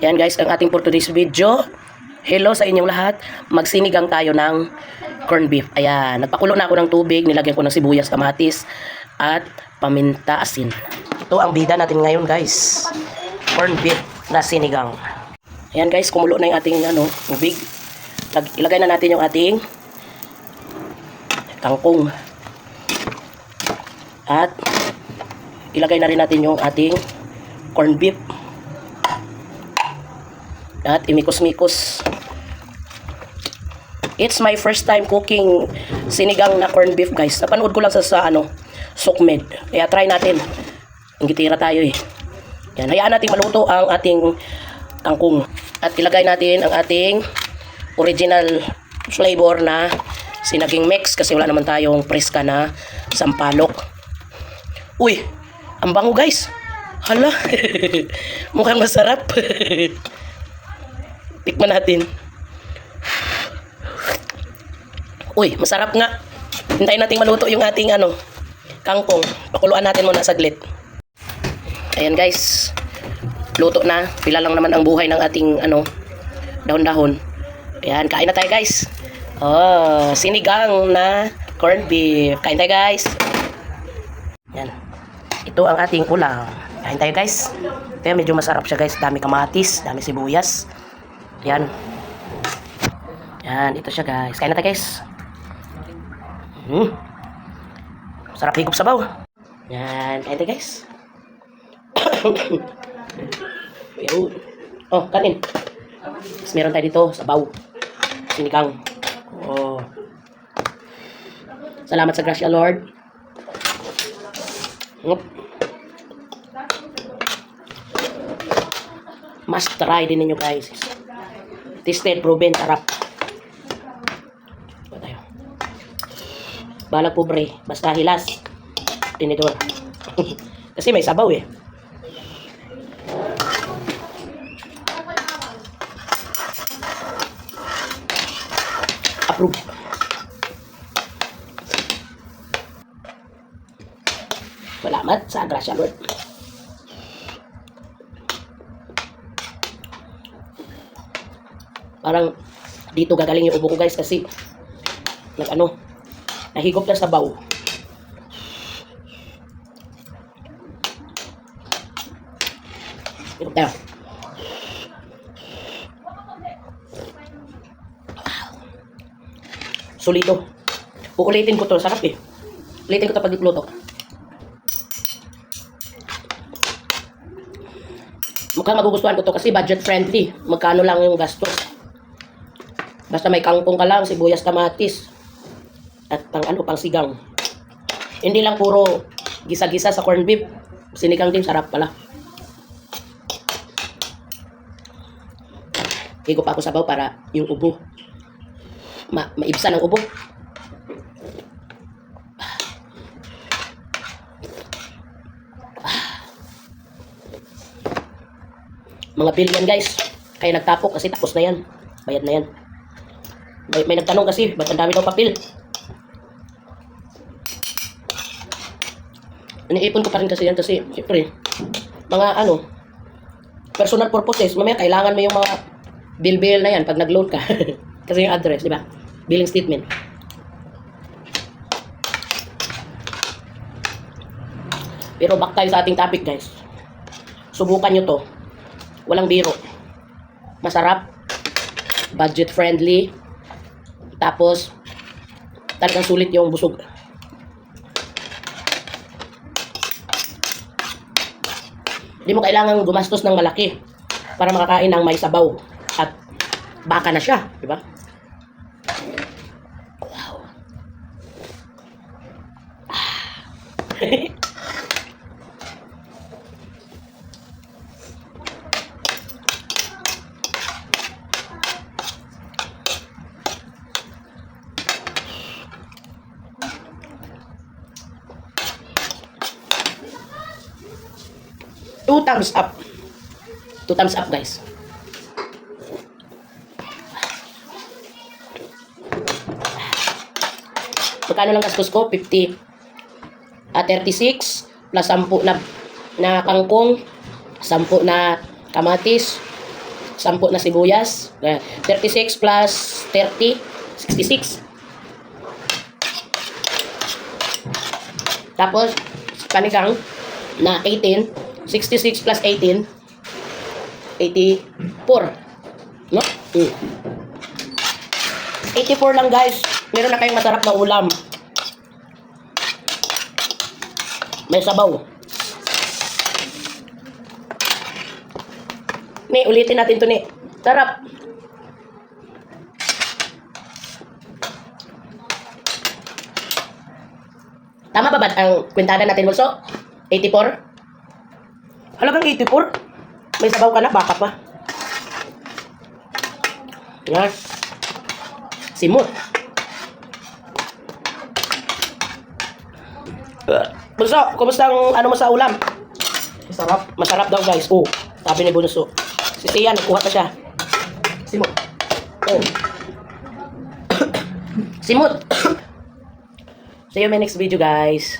Yan guys, ang ating for today's video. Hello sa inyong lahat. Magsinigang tayo ng corned beef. Ayan, nagpakulo na ako ng tubig, nilagyan ko ng sibuyas, kamatis, at paminta asin. Ito ang bida natin ngayon guys. Corned beef na sinigang. Ayan guys, kumulo na yung ating ano, tubig. Lag- ilagay na natin yung ating kangkong. At ilagay na rin natin yung ating corned beef. At imikos-mikos. It's my first time cooking sinigang na corned beef, guys. Napanood ko lang sa, sa ano, Sukmed. Kaya try natin. Ingitira tayo eh. Yan, hayaan natin maluto ang ating kangkong. At ilagay natin ang ating original flavor na sinaging mix kasi wala naman tayong preska na sampalok. Uy, ang bango guys. Hala, mukhang masarap. Tikman natin. Uy, masarap nga. Hintayin natin maluto yung ating ano, kangkong. Pakuluan natin muna saglit. Ayan guys. Luto na. Pila lang naman ang buhay ng ating ano, dahon-dahon. Ayan, kain na tayo guys. Oh, sinigang na corned beef. Kain tayo guys. Yan. Ito ang ating ulam. Kain tayo guys. Kaya medyo masarap siya guys. Dami kamatis, dami sibuyas. Yan. Yan, ito siya guys. Kain na tayo guys. Hmm. Sarap higop sabaw. Yan, kain tayo guys. Oh, kanin. Tapos meron tayo dito, sabaw. Sinigang. Oh. Salamat sa grasya, Lord. Ngop. Must try din ninyo guys. Tasted, proven, sarap. Ba tayo? Balag pobre, basta hilas. Tinidor. Kasi may sabaw eh. Approve. Salamat sa grasya, Lord. Parang dito gagaling yung ubo ko guys kasi nag ano, nahigop na sa baw. Higop tayo. Solito. Uulitin ko to, sarap eh. Ulitin ko to pag luto. Mukhang magugustuhan ko to kasi budget friendly. Magkano lang yung gastos. Basta may kangkong ka lang, sibuyas, kamatis. At pang ano, pang sigang. Hindi lang puro gisa-gisa sa corned beef. Sinigang din, sarap pala. Higo pa ako sabaw para yung ubo. Ma maibsan ang ubo. Mga bill yan guys. Kaya nagtapok kasi tapos na yan. Bayad na yan. May, may nagtanong kasi, ba't ang dami daw papel? Iniipon ko pa rin kasi yan kasi, siyempre, mga ano, personal purposes, mamaya kailangan mo yung mga bill-bill na yan pag nag-loan ka. kasi yung address, di ba? Billing statement. Pero back tayo sa ating topic guys. Subukan nyo to. Walang biro. Masarap. Budget friendly. Tapos, talagang sulit yung busog. Hindi mo kailangan gumastos ng malaki para makakain ng may sabaw. At baka na siya, di ba? 2 thumbs up. 2 thumbs up guys. Magkano lang gastos ko? 50 uh, 36 plus 10 na na kangkong 10 na kamatis 10 na sibuyas. 36 plus 30 66 tapos panigang na 18 66 plus 18, 84. No? Mm. 84 lang guys. Meron na kayong masarap na ulam. May sabaw. Ni, ulitin natin to ni. Sarap. Tama ba ba ang kwentada natin, Bulso? 84? Halagang 84? May sabaw ka na, baka pa. Yan. Simot. Bulso, kumusta ang ano mo sa ulam? Masarap. Masarap daw guys. Oh, sabi ni Bunso. Si Tia, nagkuha pa siya. Simot. Oh. Simot. See you in my next video guys.